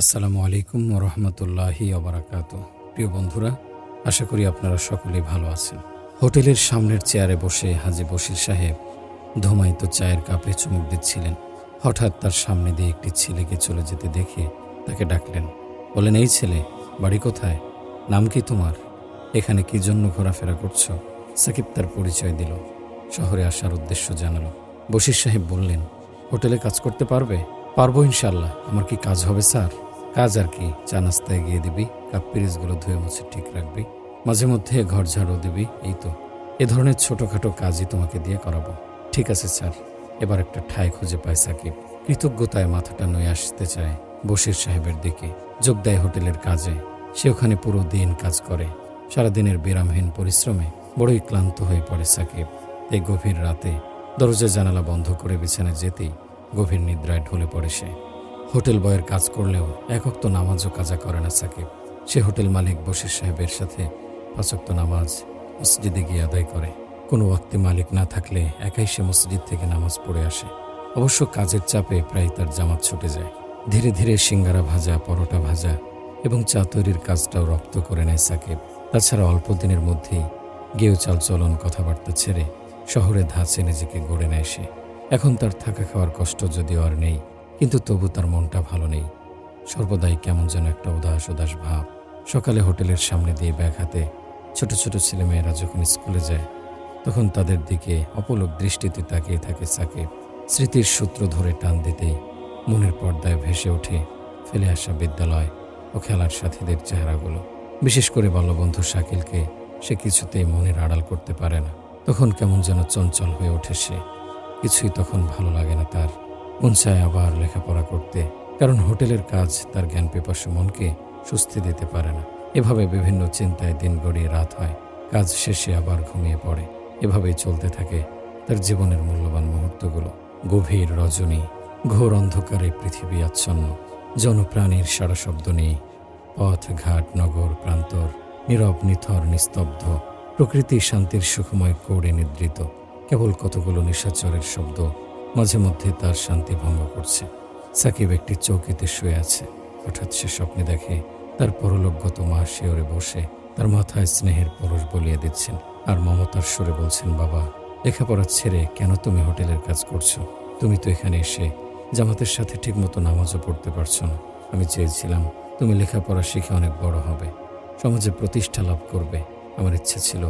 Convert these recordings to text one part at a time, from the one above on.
আসসালামু আলাইকুম রহমতুল্লাহি অবরাকাত প্রিয় বন্ধুরা, আশা করি আপনারা সকলেই ভালো আছেন। হোটেলের সামনের চেয়ারে বসে হাজি বশির সাহেব ধোমায়িত চায়ের কাপে চুমুক দিচ্ছিলেন। হঠাৎ তার সামনে দিয়ে একটি ছেলেকে চলে যেতে দেখে তাকে ডাকলেন, বলেন, এই ছেলে, বাড়ি কোথায়? নাম কি তোমার? এখানে কি জন্য ঘোরাফেরা করছ? সাকিব তার পরিচয় দিল, শহরে আসার উদ্দেশ্য জানালো। বশির সাহেব বললেন, হোটেলে কাজ করতে পারবে? পারব ইনশাল্লাহ আমার কি কাজ হবে, স্যার? কাজ আর কি, চা নাস্তায় গিয়ে দিবি, কাপ পিরিজগুলো ধুয়ে মুছে ঠিক রাখবি, মাঝে মধ্যে ঘর ঝাড়ু দিবি, এই তো। এ ধরনের ছোটোখাটো কাজই তোমাকে দিয়ে করাবো। ঠিক আছে, স্যার। এবার একটা ঠাই খুঁজে পায় সাকিব। কৃতজ্ঞতায় মাথাটা নয়ে আসতে চায় বশির সাহেবের দিকে, যোগ দেয় হোটেলের কাজে। সে ওখানে পুরো দিন কাজ করে। সারাদিনের বিরামহীন পরিশ্রমে বড়ই ক্লান্ত হয়ে পড়ে সাকিব। এই গভীর রাতে দরজা জানালা বন্ধ করে বিছানায় যেতেই গভীর নিদ্রায় ঢলে পড়ে সে। হোটেল বয়ের কাজ করলেও একক তো নামাজও কাজা করে না সাকিব। সে হোটেল মালিক বশির সাহেবের সাথে পাঁচক্ত নামাজ মসজিদে গিয়ে আদায় করে। কোনো ওয়াক্তে মালিক না থাকলে একাই সে মসজিদ থেকে নামাজ পড়ে আসে। অবশ্য কাজের চাপে প্রায় তার জামাত ছুটে যায়। ধীরে ধীরে সিঙ্গারা ভাজা, পরোটা ভাজা এবং চা তৈরির কাজটাও রপ্ত করে নেয় সাকিব। তাছাড়া অল্প দিনের মধ্যেই গেও চালচলন কথাবার্তা ছেড়ে শহরে ধাঁচে নিজেকে গড়ে নেয় সে। এখন তার থাকা খাওয়ার কষ্ট যদিও আর নেই কিন্তু তবু তার মনটা ভালো নেই। সর্বদাই কেমন যেন একটা উদাস উদাস ভাব। সকালে হোটেলের সামনে দিয়ে ব্যাগ হাতে ছোট ছোট ছেলেমেয়েরা যখন স্কুলে যায়, তখন তাদের দিকে অপলক দৃষ্টিতে তাকিয়ে থাকে সাকিব। স্মৃতির সূত্র ধরে টান দিতেই মনের পর্দায় ভেসে ওঠে ফেলে আসা বিদ্যালয় ও খেলার সাথীদের চেহারাগুলো। বিশেষ করে বাল্যবন্ধু শাকিলকে সে কিছুতেই মনের আড়াল করতে পারে না। তখন কেমন যেন চঞ্চল হয়ে ওঠে সে। কিছুই তখন ভালো লাগে না তার। চায় আবার লেখাপড়া করতে, কারণ হোটেলের কাজ তার জ্ঞান পেপাসু মনকে সুস্থি দিতে পারে না। এভাবে বিভিন্ন চিন্তায় দিন গড়িয়ে রাত হয়, কাজ শেষে আবার ঘুমিয়ে পড়ে। এভাবেই চলতে থাকে তার জীবনের মূল্যবান মুহূর্তগুলো। গভীর রজনী, ঘোর অন্ধকারে পৃথিবী আচ্ছন্ন, জনপ্রাণীর সারা শব্দ নেই, পথ, ঘাট, নগর, প্রান্তর, নীরব, নিথর, নিস্তব্ধ, প্রকৃতি শান্তির সুখময় কৌড়ে নিদ্রিত, কেবল কতগুলো নিশাচরের শব্দ মাঝে মধ্যে তার শান্তি ভঙ্গ করছে। সাকিব একটি চৌকিতে শুয়ে আছে। হঠাৎ সে স্বপ্নে দেখে, তার পরলোকগত মা শিওরে বসে তার মাথায় স্নেহের পরশ বলিয়ে দিচ্ছেন আর মমতার সুরে বলছেন, বাবা, লেখাপড়া ছেড়ে কেন তুমি হোটেলের কাজ করছ? তুমি তো এখানে এসে জামাতের সাথে ঠিকমতো নামাজও পড়তে পারছ না। আমি চেয়েছিলাম তুমি লেখাপড়া শিখে অনেক বড় হবে। সমাজে প্রতিষ্ঠা লাভ করবে। আমার ইচ্ছে ছিল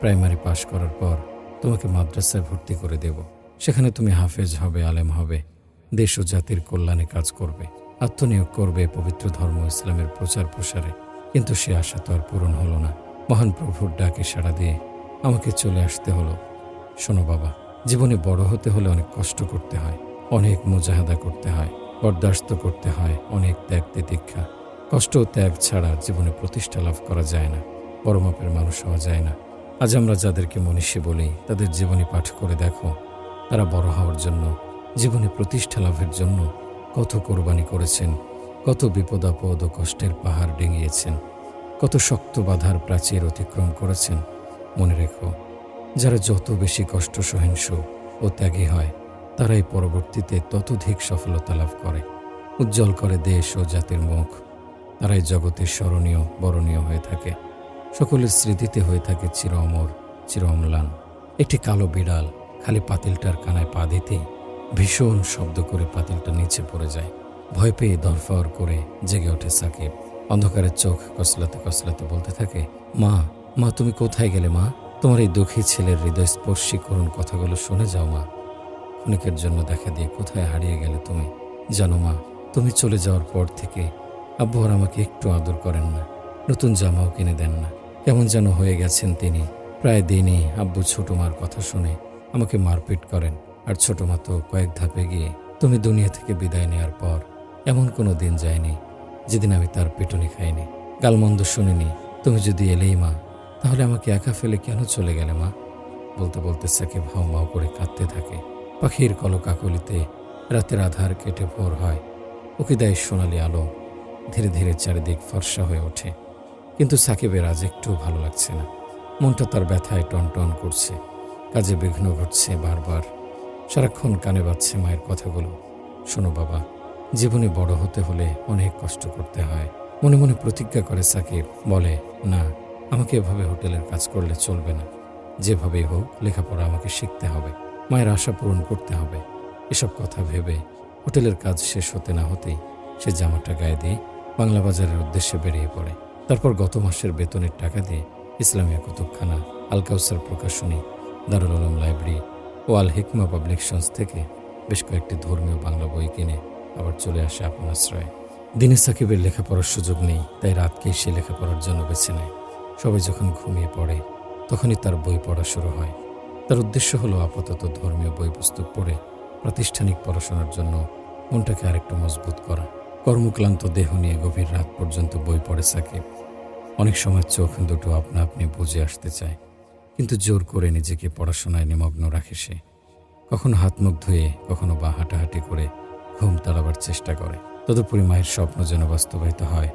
প্রাইমারি পাশ করার পর তোমাকে মাদ্রাসায় ভর্তি করে দেব। সেখানে তুমি হাফেজ হবে, আলেম হবে, দেশ ও জাতির কল্যাণে কাজ করবে, আত্মনিয়োগ করবে পবিত্র ধর্ম ইসলামের প্রচার প্রসারে। কিন্তু সে আশা তো আর পূরণ হলো না। মহান প্রভুর ডাকে সাড়া দিয়ে আমাকে চলে আসতে হলো। শোনো বাবা, জীবনে বড় হতে হলে অনেক কষ্ট করতে হয়, অনেক মোজাহাদা করতে হয়, বরদাস্ত করতে হয়, অনেক ত্যাগ তিতিক্ষা। কষ্ট ও ত্যাগ ছাড়া জীবনে প্রতিষ্ঠা লাভ করা যায় না বড় মাপের মানুষ হওয়া যায় না। আজ আমরা যাদেরকে মনীষী বলি, তাদের জীবনী পাঠ করে দেখো। তারা বড় হওয়ার জন্য, জীবনে প্রতিষ্ঠা লাভের জন্য কত কোরবানি করেছেন, কত বিপদাপদ ও কষ্টের পাহাড় ডেঙিয়েছেন, কত শক্ত বাধার প্রাচীর অতিক্রম করেছেন। মনে রেখো, যারা যত বেশি কষ্ট সহিংস ও ত্যাগী হয়, তারাই পরবর্তীতে ততোধিক সফলতা লাভ করে। উজ্জ্বল করে দেশ ও জাতির মুখ, তারাই জগতের স্মরণীয়, বরণীয় হয়ে থাকে। সকলের স্মৃতিতে হয়ে থাকে চির অমর চির অম্লান একটি কালো বিড়াল খালি পাতিলটার কানায় পা দিতে ভীষণ শব্দ করে পাতিলটা নিচে পড়ে যায়। ভয় পেয়ে দরফর করে জেগে ওঠে সাকিব। অন্ধকারের চোখ কসলাতে কসলাতে বলতে থাকে, মা মা, তুমি কোথায় গেলে, মা? তোমার এই দুঃখী ছেলের হৃদয়স্পর্শী করুণ কথাগুলো শুনে যাও, মা। ক্ষণিকের জন্য দেখা দিয়ে কোথায় হারিয়ে গেলে তুমি? জানো, মা, তুমি চলে যাওয়ার পর থেকে আব্বু আর আমাকে একটু আদর করেন না। নতুন জামাও কিনে দেন না। কেমন যেন হয়ে গেছেন তিনি। প্রায় দিনই আব্বু ছোট মার কথা শুনে আমাকে মারপিট করেন। আর ছোট মা তো কয়েক ধাপে গিয়ে তুমি দুনিয়া থেকে বিদায় নেওয়ার পর এমন কোনো দিন যায়নি যেদিন আমি তার পেটনি খাইনি। গালমন্দ শুনিনি, তুমি যদি এলেই মা, তাহলে আমাকে একা ফেলে কেন চলে গেলে মা? বলতে বলতে সাকিব হাও মাও করে কাঁদতে থাকে। পাখির কলকাকলিতে রাতের আধার কেটে ভোর হয়। ওকে দেয় সোনালি আলো ধীরে ধীরে চারিদিক ফর্সা হয়ে ওঠে। কিন্তু সাকিবের আজ একটু ভালো লাগছে না। মনটা তার ব্যথায় টন টন করছে। কাজে বিঘ্ন ঘটছে বারবার। সারাক্ষণ কানে বাজছে মায়ের কথাগুলো। শোনো বাবা, জীবনে বড় হতে হলে অনেক কষ্ট করতে হয়। মনে মনে প্রতিজ্ঞা করে সাকিব, বলে, না, আমাকে এভাবে হোটেলের কাজ করলে চলবে না। যেভাবেই হোক, লেখাপড়া আমাকে শিখতে হবে। মায়ের আশা পূরণ করতে হবে। এসব কথা ভেবে হোটেলের কাজ শেষ হতে না হতেই সে জামাটা গায়ে দিয়ে বাংলা বাজারের উদ্দেশ্যে বেরিয়ে পড়ে। তারপর গত মাসের বেতনের টাকা দিয়ে ইসলামিয়া কুতুবখানা আল কাউসার প্রকাশনী দারুল আলম লাইব্রেরি ও আল হিকমা পাবলিকেশনস থেকে বেশ কয়েকটি ধর্মীয় বাংলা বই কিনে আবার চলে আসে আপন আশ্রয়ে। দিনে সাকিবের লেখাপড়ার সুযোগ নেই, তাই রাতকেই সে লেখাপড়ার জন্য বেছে নেয়। সবাই যখন ঘুমিয়ে পড়ে, তখনই তার বই পড়া শুরু হয়। তার উদ্দেশ্য হলো আপাতত ধর্মীয় বই পুস্তক পড়ে প্রাতিষ্ঠানিক পড়াশোনার জন্য মনটাকে আরেকটু মজবুত করা। কর্মক্লান্ত দেহ নিয়ে গভীর রাত পর্যন্ত বই পড়ে সাকিব। অনেক সময় চোখ দুটো আপনা আপনি বুঝে আসতে চায়। কিন্তু জোর করে নিজেকে পড়াশোনায় নিমগ্ন রাখে সে। কখনো হাত মুখ ধুয়ে, কখনো বা হাঁটাহাঁটি করে ঘুম তাড়াবার চেষ্টা করে। তদুপরি মায়ের স্বপ্ন যেন বাস্তবায়িত হয়,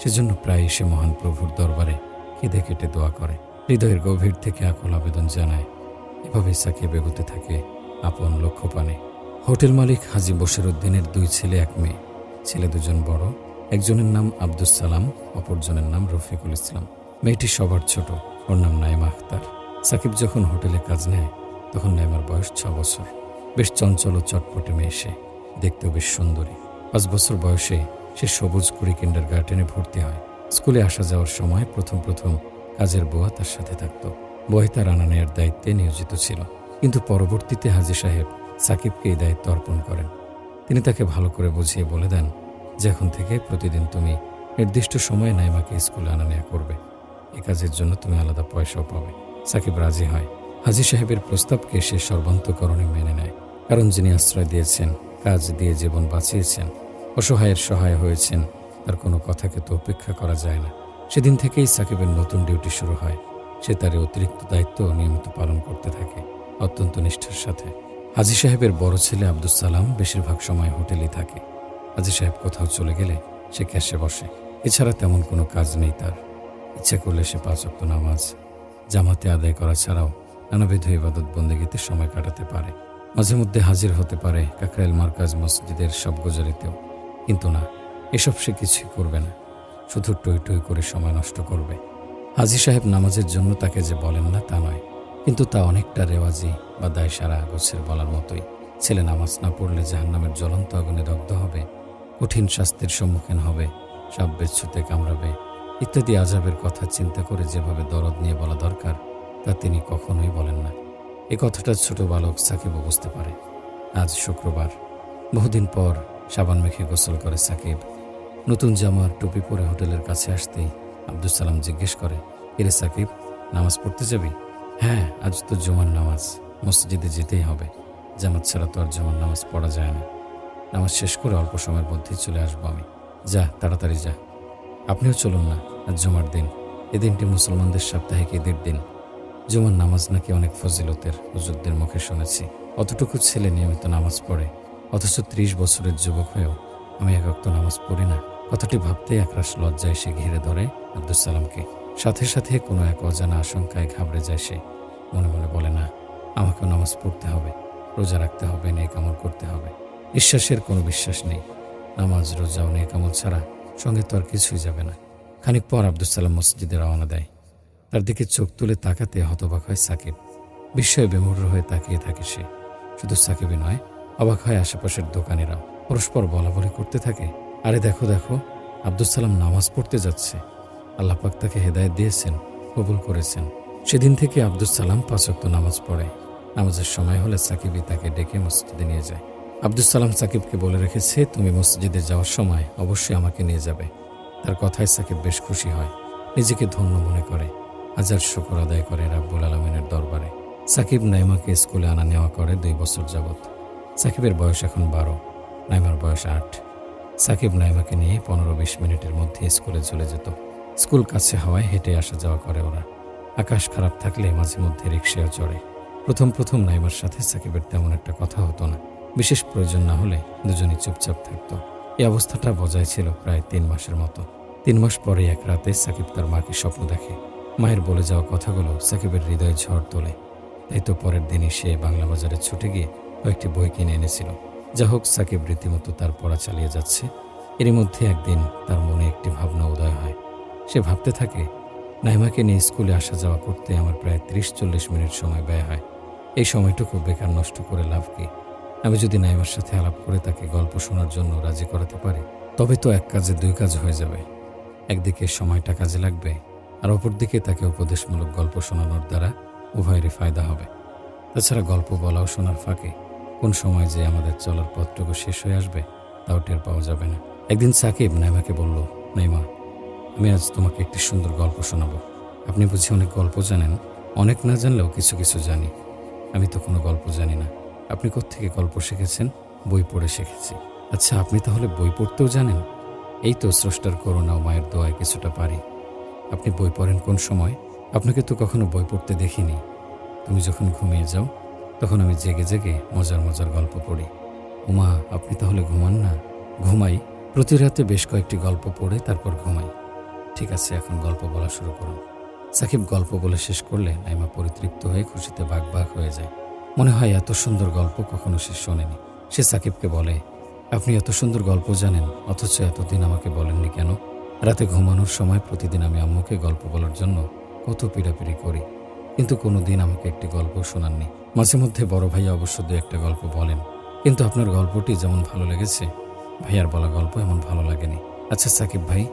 সেজন্য প্রায় সে মহান প্রভুর দরবারে কেঁদে কেটে দোয়া করে। হৃদয়ের গভীর থেকে আকল আবেদন জানায় এভাবেই সাকিব এগোতে থাকে আপন লক্ষ্য পানে হোটেল মালিক হাজি বশির উদ্দিনের দুই ছেলে, এক মেয়ে। ছেলে দুজন বড়, একজনের নাম আব্দুস সালাম, অপরজনের নাম রফিকুল ইসলাম। মেয়েটি সবার ছোট, ওর নাম নাইমা আখতার। সাকিব যখন হোটেলে কাজ নেয়, তখন নাইমার বয়স ছ বছর। বেশ চঞ্চল ও চটপটে মেয়ে সে। দেখতেও বেশ সুন্দরী। পাঁচ বছর বয়সে সে সবুজ কুড়ি কিন্ডার গার্ডেনে ভর্তি হয়। স্কুলে আসা যাওয়ার সময় প্রথম প্রথম কাজের বোয়া তার সাথে থাকত। বয় তার আনা নেয়ার দায়িত্বে নিয়োজিত ছিল। কিন্তু পরবর্তীতে হাজি সাহেব সাকিবকে এই দায়িত্ব অর্পণ করেন। তিনি তাকে ভালো করে বুঝিয়ে বলে দেন, যে এখন থেকে প্রতিদিন তুমি নির্দিষ্ট সময়ে নাইমাকে স্কুলে আনা নেয়া করবে। এ কাজের জন্য তুমি আলাদা পয়সাও পাবে। সাকিব রাজি হয়। হাজি সাহেবের প্রস্তাবকে সে সর্বান্তকরণে মেনে নেয়, কারণ যিনি আশ্রয় দিয়েছেন, কাজ দিয়ে জীবন বাঁচিয়েছেন, অসহায়ের সহায় হয়েছেন, তার কোনো কথাকে তো উপেক্ষা করা যায় না। সেদিন থেকেই সাকিবের নতুন ডিউটি শুরু হয়। সে তার অতিরিক্ত দায়িত্ব নিয়মিত পালন করতে থাকে, অত্যন্ত নিষ্ঠার সাথে। হাজি সাহেবের বড় ছেলে আব্দুল সালাম বেশিরভাগ সময় হোটেলেই থাকে। হাজি সাহেব কোথাও চলে গেলে সে ক্যাশে বসে, এছাড়া তেমন কোনো কাজ নেই তার। ইচ্ছা করলে সে পাঁচ নামাজ জামাতে আদায় করা ছাড়াও নানাবিধ ইবাদত বন্দেগীতে সময় কাটাতে পারে। মাঝে মধ্যে হাজির হতে পারে কাকরাইল মার্কাজ মসজিদের সব গোজারিতেও কিন্তু না, এসব সে কিছুই করবে না। শুধু টই টই করে সময় নষ্ট করবে। হাজি সাহেব নামাজের জন্য তাকে যে বলেন না তা নয়, কিন্তু তা অনেকটা রেওয়াজি বা দায় সারা গোছের বলার মতোই। ছেলে নামাজ না পড়লে জাহান্নামের জ্বলন্ত আগুনে দগ্ধ হবে, কঠিন শাস্তির সম্মুখীন হবে, সাপ বেচ্ছুতে কামড়াবে ইত্যাদি আজাবের কথা চিন্তা করে যেভাবে দরদ নিয়ে বলা দরকার, তা তিনি কখনোই বলেন না। এ কথাটা ছোট বালক সাকিবও বুঝতে পারে। আজ শুক্রবার। বহুদিন পর সাবান মেখে গোসল করে সাকিব। নতুন জামার টুপি পরে হোটেলের কাছে আসতেই আব্দুল সালাম জিজ্ঞেস করে, কিরে সাকিব, নামাজ পড়তে যাবি? হ্যাঁ আজ তো জুমার নামাজ। মসজিদে যেতেই হবে। জামাত ছাড়া তো আর জুমার নামাজ পড়া যায় না। নামাজ শেষ করে অল্প সময়ের মধ্যেই চলে আসব আমি। যা, তাড়াতাড়ি যা। আপনিও চলুন না, আজ জুমার দিন। এ দিনটি মুসলমানদের সাপ্তাহিক ঈদের দিন। জুমার নামাজ নাকি অনেক ফজিলতের, হুজুরদের মুখে শুনেছি। অতটুকু ছেলে নিয়মিত নামাজ পড়ে। অথচ ত্রিশ বছরের যুবক হয়েও আমি এক অক্ত নামাজ পড়ি না। কথাটি ভাবতেই একরাশ লজ্জা এসে ঘিরে ধরে আব্দুল সালামকে। সাথে সাথে কোনো এক অজানা আশঙ্কায় ঘাবড়ে যায় সে। মনে মনে বলে, না, আমাকেও নামাজ পড়তে হবে। রোজা রাখতে হবে, নেক আমল করতে হবে। বিশ্বাসের কোনো বিশ্বাস নেই। নামাজ, রোজা ও নেক আমল ছাড়া সঙ্গে তো আর কিছুই যাবে না। খানিক পর আব্দুল সালাম মসজিদে রওনা দেয়। তার দিকে চোখ তুলে তাকাতে হতবাক হয় সাকিব। বিস্ময়ে বেমুড় হয়ে তাকিয়ে থাকে সে। শুধু সাকিবই নয়, অবাক হয় আশেপাশের দোকানিরাও। পরস্পর বলা বলি করতে থাকে। আরে দেখো দেখো আব্দুল সালাম নামাজ পড়তে যাচ্ছে। আল্লাপাক তাকে হেদায়ত দিয়েছেন, কবুল করেছেন। সেদিন থেকে আব্দুল সালাম পাঁচক্ত নামাজ পড়ে। নামাজের সময় হলে সাকিবই তাকে ডেকে মসজিদে নিয়ে যায়। আব্দুল সালাম সাকিবকে বলে রেখেছে, তুমি মসজিদে যাওয়ার সময় অবশ্যই আমাকে নিয়ে যাবে। তার কথায় সাকিব বেশ খুশি হয়, নিজেকে ধন্য মনে করে। হাজার শুকর আদায় করে রাব্বুল আলমিনের দরবারে। সাকিব নাইমাকে স্কুলে আনা নেওয়া করে দুই বছর যাবৎ। সাকিবের বয়স এখন বারো, নাইমার বয়স আট। সাকিব নাইমাকে নিয়ে পনেরো বিশ মিনিটের মধ্যে স্কুলে চলে যেত। স্কুল কাছে হওয়ায় হেঁটে আসা যাওয়া করে ওরা। আকাশ খারাপ থাকলে মাঝে মধ্যে রিক্সাও চড়ে। প্রথম প্রথম নাইমার সাথে সাকিবের তেমন একটা কথা হতো না। বিশেষ প্রয়োজন না হলে দুজনই চুপচাপ থাকতো। এই অবস্থাটা বজায় ছিল প্রায় তিন মাসের মতো। তিন মাস পরে এক রাতে সাকিব তার মাকে স্বপ্ন দেখে। মায়ের বলে যাওয়া কথাগুলো সাকিবের হৃদয়ে ঝড় তোলে। তাই তো পরের দিনই সে বাংলা বাজারে ছুটে গিয়ে কয়েকটি বই কিনে এনেছিল। যা হোক, সাকিব রীতিমতো তার পড়া চালিয়ে যাচ্ছে। এরই মধ্যে একদিন তার মনে একটি ভাবনা উদয় হয়। সে ভাবতে থাকে, নাইমাকে নিয়ে স্কুলে আসা যাওয়া করতে আমার প্রায় ত্রিশ চল্লিশ মিনিট সময় ব্যয় হয়। এই সময়টুকু বেকার নষ্ট করে লাভ কি? আমি যদি নাইমার সাথে আলাপ করে তাকে গল্প শোনার জন্য রাজি করাতে পারি, তবে তো এক কাজে দুই কাজ হয়ে যাবে। একদিকে সময়টা কাজে লাগবে, আর অপরদিকে তাকে উপদেশমূলক গল্প শোনানোর দ্বারা উভয়েরই ফায়দা হবে। তাছাড়া গল্প বলাও শোনার ফাঁকে কোন সময় যে আমাদের চলার পথটুকু শেষ হয়ে আসবে, তাও টের পাওয়া যাবে না। একদিন সাকিব নাইমাকে বলল, নাইমা, আমি আজ তোমাকে একটি সুন্দর গল্প শোনাবো। আপনি বুঝি অনেক গল্প জানেন। অনেক না জানলেও কিছু কিছু জানি। আমি তো কোনো গল্প জানি না। আপনি কোত্থেকে গল্প শিখেছেন? বই পড়ে শিখেছি। আচ্ছা আপনি তাহলে বই পড়তেও জানেন? এই তো স্রষ্টার করোনা ও মায়ের দোয়ায় কিছুটা পারি। আপনি বই পড়েন কোন সময়? আপনাকে তো কখনো বই পড়তে দেখিনি। তুমি যখন ঘুমিয়ে যাও, তখন আমি জেগে জেগে মজার মজার গল্প পড়ি। উমা, আপনি তাহলে ঘুমান না? ঘুমাই। প্রতি রাতে বেশ কয়েকটি গল্প পড়ে তারপর ঘুমাই। ঠিক আছে, এখন গল্প বলা শুরু করুন। সাকিব গল্প বলে শেষ করলে নাইমা পরিতৃপ্ত হয়ে খুশিতে বাঘ বাঘ হয়ে যায়। মনে হয় এত সুন্দর গল্প কখনো সে শোনেনি। সে সাকিবকে বলে, আপনি এত সুন্দর গল্প জানেন, অথচ এতদিন আমাকে বলেননি কেন? রাতে ঘুমানোর সময় প্রতিদিন আমি আম্মুকে গল্প বলার জন্য কত পিড়াপিড়ি করি। কিন্তু কোনো দিন আমাকে একটি গল্প শোনাননি। মাঝে মধ্যে বড় ভাইয়া অবশ্য দু একটা গল্প বলেন। কিন্তু আপনার গল্পটি যেমন ভালো লেগেছে, ভাইয়ার বলা গল্প এমন ভালো লাগেনি। আচ্ছা সাকিব ভাই,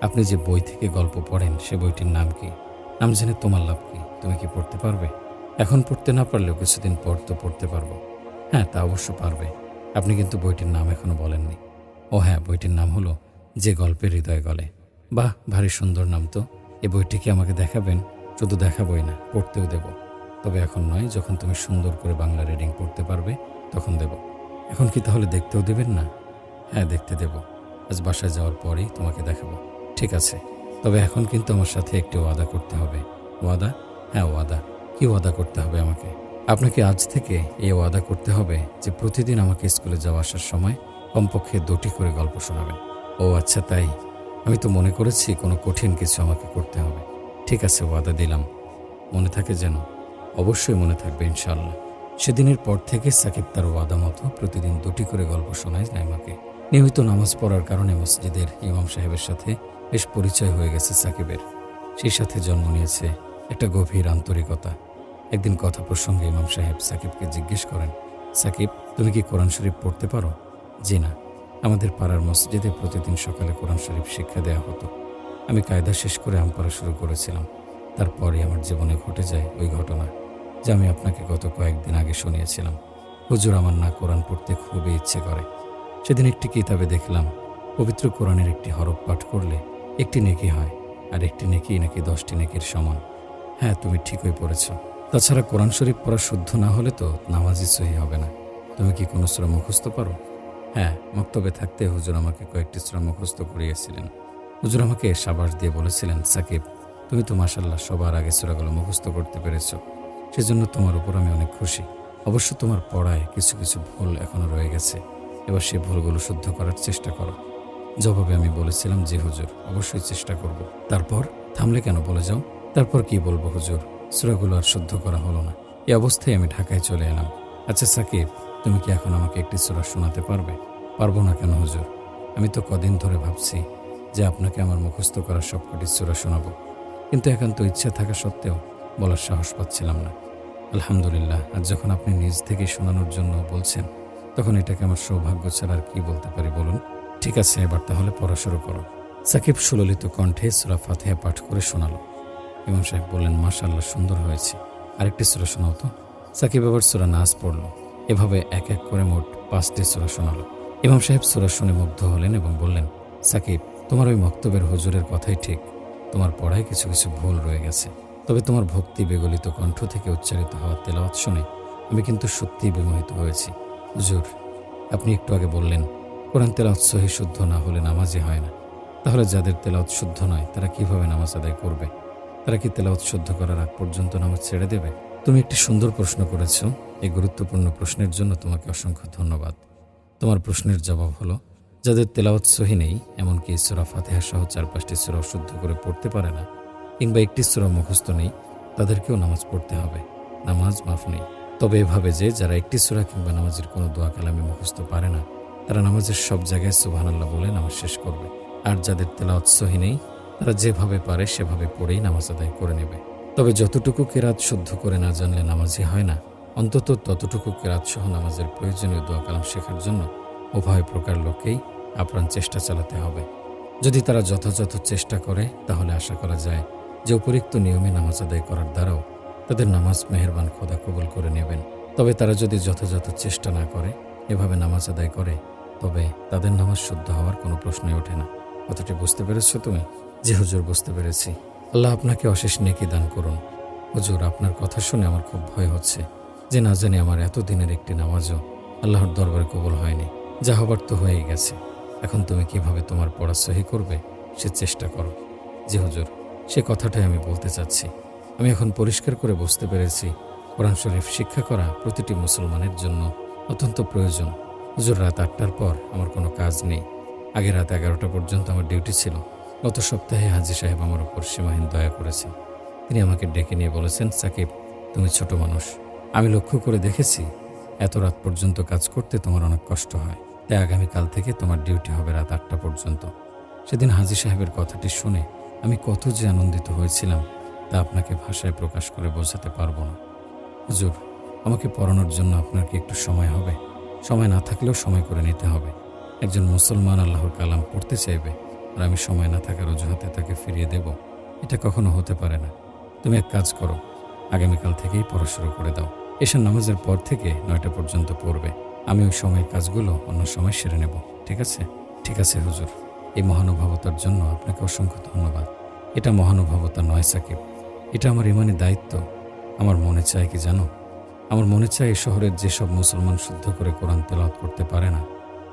আপনি যে বই থেকে গল্প পড়েন, সে বইটির নাম কি? নাম জেনে তোমার লাভ কি? তুমি কি পড়তে পারবে? এখন পড়তে না পারলেও কিছুদিন পর তো পড়তে পারব। হ্যাঁ তা অবশ্য পারবে। আপনি কিন্তু বইটির নাম এখনও বলেননি। ও হ্যাঁ বইটির নাম হলো যে গল্পের হৃদয় গলে। বাহ, ভারী সুন্দর নাম তো। এই বইটি কি আমাকে দেখাবেন? শুধু দেখাবই না, পড়তেও দেব। তবে এখন নয়, যখন তুমি সুন্দর করে বাংলা রিডিং পড়তে পারবে, তখন দেব। এখন কি তাহলে দেখতেও দেবেন না? হ্যাঁ দেখতে দেব। আজ বাসায় যাওয়ার পরেই তোমাকে দেখাবো। ঠিক আছে। তবে এখন কিন্তু আমার সাথে একটি ওয়াদা করতে হবে। ওয়াদা? হ্যাঁ ওয়াদা। কি ওয়াদা করতে হবে আমাকে। আপনাকে আজ থেকে এই ওয়াদা করতে হবে যে প্রতিদিন আমাকে স্কুলে যাওয়া আসার সময় কমপক্ষে দুটি করে গল্প শোনাবেন। ও আচ্ছা তাই? আমি তো মনে করেছি কোনো কঠিন কিছু আমাকে করতে হবে। ঠিক আছে, ওয়াদা দিলাম। মনে থাকে যেন? অবশ্যই মনে থাকবে ইনশাল্লাহ সেদিনের পর থেকে সাকিব তার ওয়াদা মতো প্রতিদিন দুটি করে গল্প শোনায় নাইমাকে নিয়মিত নামাজ পড়ার কারণে মসজিদের ইমাম সাহেবের সাথে বেশ পরিচয় হয়ে গেছে সাকিবের। সেই সাথে জন্ম নিয়েছে একটা গভীর আন্তরিকতা। একদিন কথা প্রসঙ্গে ইমাম সাহেব সাকিবকে জিজ্ঞেস করেন, সাকিব, তুমি কি কোরআন শরীফ পড়তে পারো? জি না। আমাদের পাড়ার মসজিদে প্রতিদিন সকালে কোরআন শরীফ শিক্ষা দেওয়া হতো। আমি কায়দা শেষ করে আম পড়া শুরু করেছিলাম। তারপরে আমার জীবনে ঘটে যায় ওই ঘটনা, যা আমি আপনাকে গত কয়েকদিন আগে শুনিয়েছিলাম। হুজুর আমার না কোরআন পড়তে খুবই ইচ্ছে করে। সেদিন একটি কিতাবে দেখলাম, পবিত্র কোরআনের একটি হরফ পাঠ করলে একটি নেকি হয় আর একটি নেকি নাকি দশটি নেকির সমান। হ্যাঁ তুমি ঠিকই পড়েছ। তাছাড়া কোরআন শরীফ পড়া শুদ্ধ না হলে তো নামাজই সহি হবে না। তুমি কি কোনো শ্রম মুখস্থ পারো? হ্যাঁ মক্তবে থাকতে হুজুর আমাকে কয়েকটি শ্রম মুখস্থ করিয়েছিলেন। হুজুর আমাকে সাবাস দিয়ে বলেছিলেন, সাকিব, তুমি তো মাসাল্লাহ সবার আগে সুরাগুলো মুখস্থ করতে পেরেছ। সেজন্য তোমার উপর আমি অনেক খুশি। অবশ্য তোমার পড়ায় কিছু কিছু ভুল এখনও রয়ে গেছে। এবার সেই ভুলগুলো শুদ্ধ করার চেষ্টা করো। জবাবে আমি বলেছিলাম যে, হুজুর, অবশ্যই চেষ্টা করব। তারপর? থামলে কেন বলে যাও? তারপর কি বলব, হুজুর? সুরাগুলো আর শুদ্ধ করা হলো না। এই অবস্থায় আমি ঢাকায় চলে এলাম। আচ্ছা সাকিব, তুমি কি এখন আমাকে একটি সুরা শোনাতে পারবে? পারব না কেন, হুজুর? আমি তো কদিন ধরে ভাবছি যে আপনাকে আমার মুখস্থ করা সবকটি সুরা শোনাবো। কিন্তু একান্ত ইচ্ছা থাকা সত্ত্বেও বলার সাহস পাচ্ছিলাম না। আলহামদুলিল্লাহ, আজ যখন আপনি নিজ থেকে শোনানোর জন্য বলছেন, তখন এটাকে আমার সৌভাগ্য ছাড়া আর কি বলতে পারি বলুন? ঠিক আছে, এবার তাহলে পড়া শুরু করো। সাকিব সুললিত কণ্ঠে সুরা ফাতেহা পাঠ করে শোনালো। ইমাম সাহেব বললেন মাশাল্লাহ সুন্দর হয়েছে। আরেকটি সুরা শোনাও তো। সাকিব আবার সুরা নাচ পড়ল। এভাবে এক এক করে মোট পাঁচটি সুরা শোনালো। ইমাম সাহেব সুরা শুনে মুগ্ধ হলেন এবং বললেন, সাকিব, তোমার ওই মক্তবের হুজুরের কথাই ঠিক। তোমার পড়ায় কিছু কিছু ভুল রয়ে গেছে। তবে তোমার ভক্তি বেগলিত কণ্ঠ থেকে উচ্চারিত হওয়া তেলাওয়াত শুনে আমি কিন্তু সত্যিই বিমোহিত হয়েছি। হুজুর, আপনি একটু আগে বললেন, কোরআন তেলাওয়াত সহি শুদ্ধ না হলে নামাজই হয় না। তাহলে যাদের তেলাওয়াত শুদ্ধ নয়, তারা কীভাবে নামাজ আদায় করবে? তারা কি তেলাওয়াত শুদ্ধ করার আগ পর্যন্ত নামাজ ছেড়ে দেবে? তুমি একটি সুন্দর প্রশ্ন করেছ। এই গুরুত্বপূর্ণ প্রশ্নের জন্য তোমাকে অসংখ্য ধন্যবাদ। তোমার প্রশ্নের জবাব হলো, যাদের তেলাওয়াত সহি নেই, এমনকি সুরা ফাতেহা সহ চার পাঁচটি সুরা শুদ্ধ করে পড়তে পারে না, কিংবা একটি সুরা মুখস্থ নেই, তাদেরকেও নামাজ পড়তে হবে। নামাজ মাফ নেই। তবে এভাবে যে যারা একটি সুরা কিংবা নামাজের কোনো দোয়া কালামে মুখস্থ পারে না, তারা নামাজের সব জায়গায় সুবহানাল্লাহ বলে নামাজ শেষ করবে। আর যাদের তেলাওয়াত সহি নেই তারা যেভাবে পারে সেভাবে পড়েই নামাজ আদায় করে নেবে। তবে যতটুকু কেরাত শুদ্ধ করে না জানলে নামাজই হয় না। অন্তত ততটুকু কেরাত সহ নামাজের প্রয়োজনীয় দোয়া কালাম শেখার জন্য উভয় প্রকার লোকেই আপ্রাণ চেষ্টা চালাতে হবে। যদি তারা যথাযথ চেষ্টা করে, তাহলে আশা করা যায় যে উপরিক্ত নিয়মে নামাজ আদায় করার দ্বারাও তাদের নামাজ মেহেরবান খোদা কবুল করে নেবেন। তবে তারা যদি যথাযথ চেষ্টা না করে, এভাবে নামাজ আদায় করে, তবে তাদের নামাজ শুদ্ধ হওয়ার কোনো প্রশ্নই ওঠে না। কথাটি বুঝতে পেরেছ তুমি? জি হুজুর, বুঝতে পেরেছি। আল্লাহ আপনাকে অশেষ নেকি দান করুন। হুজুর, আপনার কথা শুনে আমার খুব ভয় হচ্ছে যে না জানি আমার এত দিনের একটি নামাজও আল্লাহর দরবারে কবুল হয়নি। যা হবার তো হয়েই গেছে। এখন তুমি কীভাবে তোমার পড়া সহি করবে সে চেষ্টা করো। জি হুজুর, সে কথাটাই আমি বলতে চাচ্ছি। আমি এখন পরিষ্কার করে বুঝতে পেরেছি, কোরআন শরীফ শিক্ষা করা প্রতিটি মুসলমানের জন্য অত্যন্ত প্রয়োজন। হুজুর, রাত আটটার পর আমার কোনো কাজ নেই। আগে রাত এগারোটা পর্যন্ত আমার ডিউটি ছিল। গত সপ্তাহে হাজি সাহেব আমার উপর সীমাহীন দয়া করেছেন। তিনি আমাকে ডেকে নিয়ে বলেছেন, সাকিব, তুমি ছোট মানুষ। আমি লক্ষ্য করে দেখেছি, এত রাত পর্যন্ত কাজ করতে তোমার অনেক কষ্ট হয়। তাই আগামীকাল থেকে তোমার ডিউটি হবে রাত আটটা পর্যন্ত। সেদিন হাজি সাহেবের কথাটি শুনে আমি কত যে আনন্দিত হয়েছিলাম, তা আপনাকে ভাষায় প্রকাশ করে বোঝাতে পারব না। হুজুর, আমাকে পড়ানোর জন্য আপনার কি একটু সময় হবে? সময় না থাকলেও সময় করে নিতে হবে। একজন মুসলমান আল্লাহর কালাম পড়তে চাইবে। আর আমি সময় না থাকার অজুহাতে তাকে ফিরিয়ে দেব, এটা কখনো হতে পারে না। তুমি এক কাজ করো, আগামীকাল থেকেই পড়া শুরু করে দাও। এশার নামাজের পর থেকে নয়টা পর্যন্ত পড়বে। আমি ওই সময়ের কাজগুলো অন্য সময় সেরে নেব, ঠিক আছে? ঠিক আছে, হুজুর। এই মহানুভবতার জন্য আপনাকে অসংখ্য ধন্যবাদ। এটা মহানুভবতা নয়, সাকিব। এটা আমার ইমানি দায়িত্ব। আমার মনে চায় কি জানো? আমার মনে চায় এই শহরের যেসব মুসলমান শুদ্ধ করে কোরআন তেলাওয়াত করতে পারে না,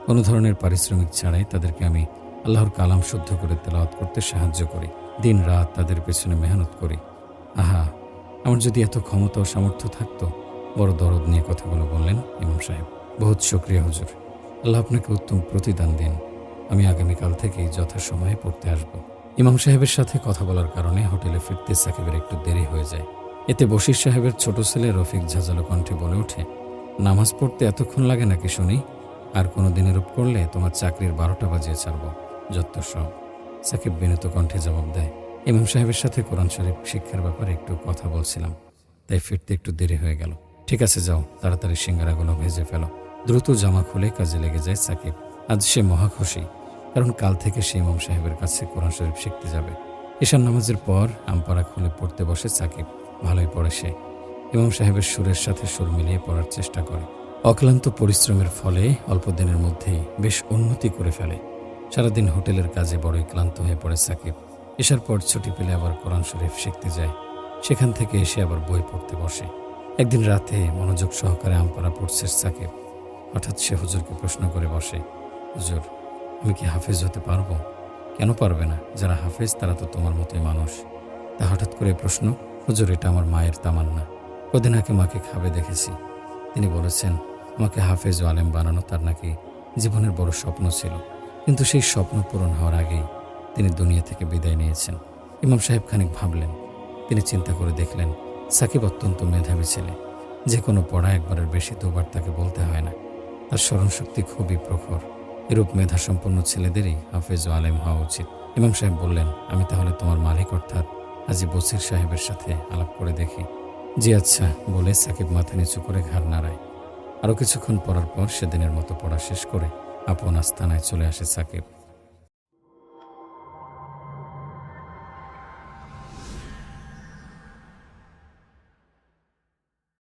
কোনো ধরনের পারিশ্রমিক ছাড়াই তাদেরকে আমি আল্লাহর কালাম শুদ্ধ করে তেলাওয়াত করতে সাহায্য করি। দিন রাত তাদের পেছনে মেহনত করি। আহা, আমার যদি এত ক্ষমতা ও সামর্থ্য থাকতো, বড় দরদ নিয়ে কথাগুলো বললেন ইমাম সাহেব। বহুত শুক্রিয়া, হুজুর। আল্লাহ আপনাকে উত্তম প্রতিদান দিন। আমি আগামীকাল থেকেই যথাসময়ে পড়তে আসব। ইমাম সাহেবের সাথে কথা বলার কারণে হোটেলে ফিরতে সাকিবের একটু দেরি হয়ে যায়। এতে বশির সাহেবের ছোট ছেলে রফিক ঝাঁঝালো কণ্ঠে বলে ওঠে, নামাজ পড়তে এতক্ষণ লাগে নাকি শুনি? আর কোনো দিনের রূপ করলে তোমার চাকরির বারোটা বাজিয়ে ছাড়ব। যত সব। সাকিব বিনত কণ্ঠে জবাব দেয়। ইমাম সাহেবের সাথে কোরআন শরীফ শিক্ষার ব্যাপারে একটু কথা বলছিলাম। তাই ফিরতে একটু দেরি হয়ে গেল। ঠিক আছে, যাও, তাড়াতাড়ি সিঙ্গারাগুলো ভেজে ফেলো। দ্রুত জামা খুলে কাজে লেগে যায় সাকিব। আজ সে মহা খুশি, কারণ কাল থেকে সে ইমাম সাহেবের কাছে কোরআন শরীফ শিখতে যাবে। ঈশান নামাজের পর আমপাড়া খুলে পড়তে বসে সাকিব। ভালোই পড়ে সে। ইমাম সাহেবের সুরের সাথে সুর মিলিয়ে পড়ার চেষ্টা করে। অক্লান্ত পরিশ্রমের ফলে অল্প দিনের মধ্যেই বেশ উন্নতি করে ফেলে। সারাদিন হোটেলের কাজে বড়ই ক্লান্ত হয়ে পড়ে সাকিব। এসার পর ছুটি পেলে আবার কোরআন শরীফ শিখতে যায়। সেখান থেকে এসে আবার বই পড়তে বসে। একদিন রাতে মনোযোগ সহকারে আমপাড়া পড়ছে সাকিব। হঠাৎ সে হুজুরকে প্রশ্ন করে বসে, হুজুর, আমি কি হাফেজ হতে পারব? কেন পারবে না? যারা হাফেজ তারা তো তোমার মতোই মানুষ। তা হঠাৎ করে প্রশ্ন, হুজুর, এটা আমার মায়ের তামান্না। কদিন আগে মাকে খাবে দেখেছি। তিনি বলেছেন, আমাকে হাফেজ ও আলেম বানানো তার নাকি জীবনের বড় স্বপ্ন ছিল কিন্তু সেই স্বপ্ন পূরণ হওয়ার আগেই তিনি দুনিয়া থেকে বিদায় নিয়েছেন। ইমাম সাহেব খানিক ভাবলেন। তিনি চিন্তা করে দেখলেন, সাকিব অত্যন্ত মেধাবী ছেলে। যে কোনো পড়া একবারের বেশি দুবার তাকে বলতে হয় না। তার স্মরণশক্তি খুবই প্রখর। এরূপ মেধাসম্পন্ন ছেলেদেরই হাফেজ ও আলেম হওয়া উচিত। ইমাম সাহেব বললেন, আমি তাহলে তোমার মালিক অর্থাৎ আজি বসির সাহেবের সাথে আলাপ করে দেখি। জি আচ্ছা বলে সাকিব মাথা নিচু করে ঘাড় নাড়ায়। আরও কিছুক্ষণ পড়ার পর সেদিনের মতো পড়া শেষ করে আপন আস্তানায় চলে আসে সাকিব।